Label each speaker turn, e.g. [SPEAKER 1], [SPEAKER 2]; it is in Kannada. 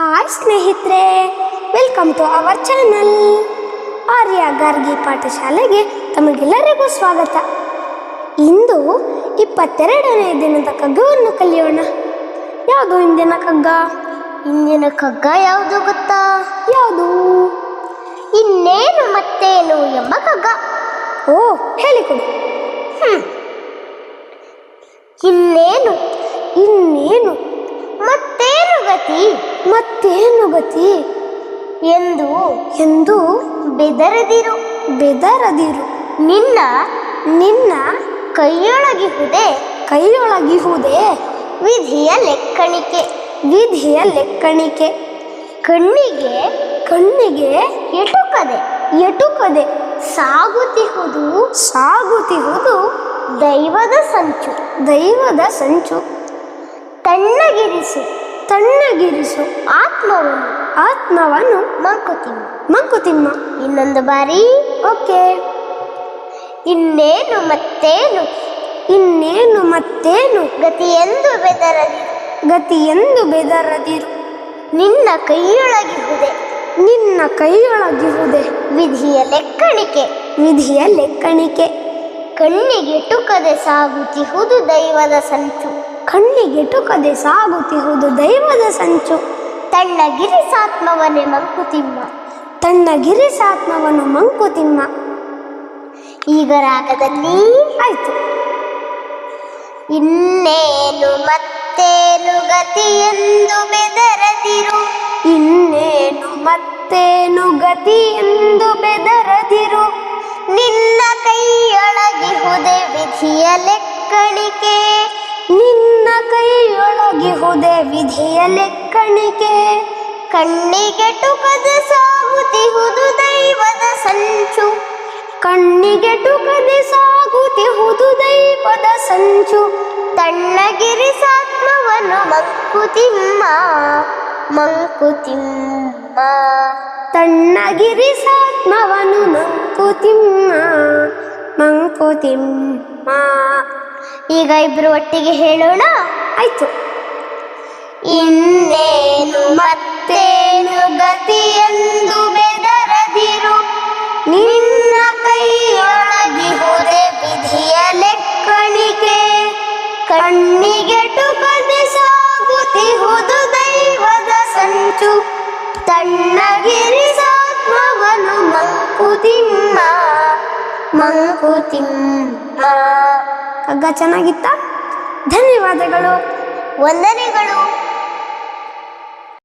[SPEAKER 1] ಹಾಯ್ ಸ್ನೇಹಿತರೆ welcome to our channel Arya Gargi ಪಾಠಶಾಲೆಗೆ ತಮಗೆಲ್ಲರಿಗೂ ಸ್ವಾಗತ. ಇಂದು ಇಪ್ಪತ್ತೆರಡನೇ ದಿನದ ಕಗ್ಗವನ್ನು ಕಲಿಯೋಣ. ಯಾವುದು ಇಂದಿನ ಕಗ್ಗ?
[SPEAKER 2] ಇಂದಿನ ಕಗ್ಗ ಯಾವುದು ಗೊತ್ತಾ?
[SPEAKER 1] ಯಾವುದು?
[SPEAKER 2] ಇನ್ನೇನು ಮತ್ತೇನು ಎಂಬ ಕಗ್ಗ.
[SPEAKER 1] ಓ ಹೇಳಿಕೊಡು.
[SPEAKER 2] ಇನ್ನೇನು
[SPEAKER 1] ಇನ್ನೇನು
[SPEAKER 2] ಮತ್ತೇನು ಗತಿ
[SPEAKER 1] ಮತ್ತೇನು ಗತಿ?
[SPEAKER 2] ಎಂದು
[SPEAKER 1] ಎಂದು
[SPEAKER 2] ಬೆದರದಿರು
[SPEAKER 1] ಬೆದರದಿರು.
[SPEAKER 2] ನಿನ್ನ
[SPEAKER 1] ನಿನ್ನ
[SPEAKER 2] ಕೈಯೊಳಗಿಹುದೆ
[SPEAKER 1] ಕೈಯೊಳಗಿಹುದೆ
[SPEAKER 2] ವಿಧಿಯ ಲೆಕ್ಕಣಿಕೆ
[SPEAKER 1] ವಿಧಿಯ ಲೆಕ್ಕಣಿಕೆ.
[SPEAKER 2] ಕಣ್ಣಿಗೆ
[SPEAKER 1] ಕಣ್ಣಿಗೆ
[SPEAKER 2] ಎಟುಕದೆ
[SPEAKER 1] ಎಟುಕದೆ
[SPEAKER 2] ಸಾಗುತ್ತಿಹುದು
[SPEAKER 1] ಸಾಗುತ್ತಿಹುದು
[SPEAKER 2] ದೈವದ ಸಂಚು
[SPEAKER 1] ದೈವದ ಸಂಚು.
[SPEAKER 2] ತಣ್ಣಗಿರಿಸು
[SPEAKER 1] ತಣ್ಣಗಿರಿಸು
[SPEAKER 2] ಆತ್ಮವನ್ನು
[SPEAKER 1] ಆತ್ಮವನ್ನು
[SPEAKER 2] ಮಂಕುತಿಮ್ಮ.
[SPEAKER 1] ಮಂಕುತಿಮ್ಮ.
[SPEAKER 2] ಇನ್ನೊಂದು ಬಾರಿ.
[SPEAKER 1] ಓಕೆ.
[SPEAKER 2] ಇನ್ನೇನು ಮತ್ತೇನು?
[SPEAKER 1] ಇನ್ನೇನು ಮತ್ತೇನು?
[SPEAKER 2] ಗತಿಯೆಂದು ಬೆದರದಿರು.
[SPEAKER 1] ಗತಿಯೆಂದು ಬೆದರದಿರು.
[SPEAKER 2] ನಿನ್ನ ಕೈಯೊಳಗಿಹುದೆ
[SPEAKER 1] ನಿನ್ನ ಕೈಯೊಳಗಿರುವುದೇ.
[SPEAKER 2] ವಿಧಿಯ ಲೆಕ್ಕಣಿಕೆ.
[SPEAKER 1] ವಿಧಿಯ ಲೆಕ್ಕಣಿಕೆ.
[SPEAKER 2] ಕಣ್ಣಿಗೆ ಟುಕದೆ ಸಾಗುತ್ತಿಹುದು ದೈವದ ಸಂಚು.
[SPEAKER 1] ಕಣ್ಣಿಗೆಟುಕದೆ ಸಾಗುತ್ತಿರುವುದು ದೈವದ ಸಂಚು.
[SPEAKER 2] ತಣ್ಣಗಿರಿಸಾತ್ಮವನೇ ಮಂಕುತಿಮ್ಮ
[SPEAKER 1] ತಣ್ಣಗಿರಿಸಾತ್ಮವನ್ನು ಮಂಕುತಿಮ್ಮ
[SPEAKER 2] ಈಗ ರಾಗದಲ್ಲಿ
[SPEAKER 1] ಆಯ್ತು.
[SPEAKER 2] ಇನ್ನೇನು ಮತ್ತೇನು ಎಂದು ಬೆದರದಿರು?
[SPEAKER 1] ಇನ್ನೇನು ಮತ್ತೇನು ಗತಿ ಎಂದು ಬೆದರದಿರು?
[SPEAKER 2] ನಿನ್ನ ಕೈಯೊಳಗಿಹುದೆ
[SPEAKER 1] ಕೈಯೊಳಗಿಹುದೇ ವಿಧಿಯ ಲೆಕ್ಕಣಿಕೆ.
[SPEAKER 2] ಕಣ್ಣಿಗೆಟುಕದೆ ಸಾಗುತ್ತಿಹುದು ದೈವದ ಸಂಚು.
[SPEAKER 1] ಕಣ್ಣಿಗೆಟುಕದೆ ಸಾಗುತ್ತಿಹುದು ದೈವದ ಸಂಚು.
[SPEAKER 2] ತಣ್ಣಗಿರಿ ತಣ್ಣಗಿರಿಸಾತ್ಮವನ್ನು ಮಂಕುತಿಮ್ಮ ಮಂಕುತಿಮ್ಮ.
[SPEAKER 1] ತಣ್ಣಗಿರಿಸಾತ್ಮವನು ಮಂಕುತಿಮ್ಮ ಮಂಕುತಿಮ್ಮ.
[SPEAKER 2] ಈಗ ಇಬ್ರು ಒಟ್ಟಿಗೆ ಹೇಳೋಣ?
[SPEAKER 1] ಆಯ್ತು.
[SPEAKER 2] ಇನ್ನೇನು ಮತ್ತೇನು ಗತಿಯೆಂದು ಬೆದರದಿರು? ನಿನ್ನ ಕೈಯೊಳಗಿಹುದೆ ವಿಧಿಯ ಲೆಕ್ಕಣಿಕೆ. ಕಣ್ಣಿಗೆಟುಕದೆ ಸಾಗುತ್ತಿಹುದು ದೈವದ ಸಂಚು. ತಣ್ಣಗಿರಿಸಾತ್ಮವನು ಮಂಕುತಿಮ್ಮ. ಮಂಕುತಿಮ್ಮ.
[SPEAKER 1] ಕಗ್ಗ ಚೆನ್ನಾಗಿತ್ತ? ಧನ್ಯವಾದಗಳು.
[SPEAKER 2] ವಂದನೆಗಳು.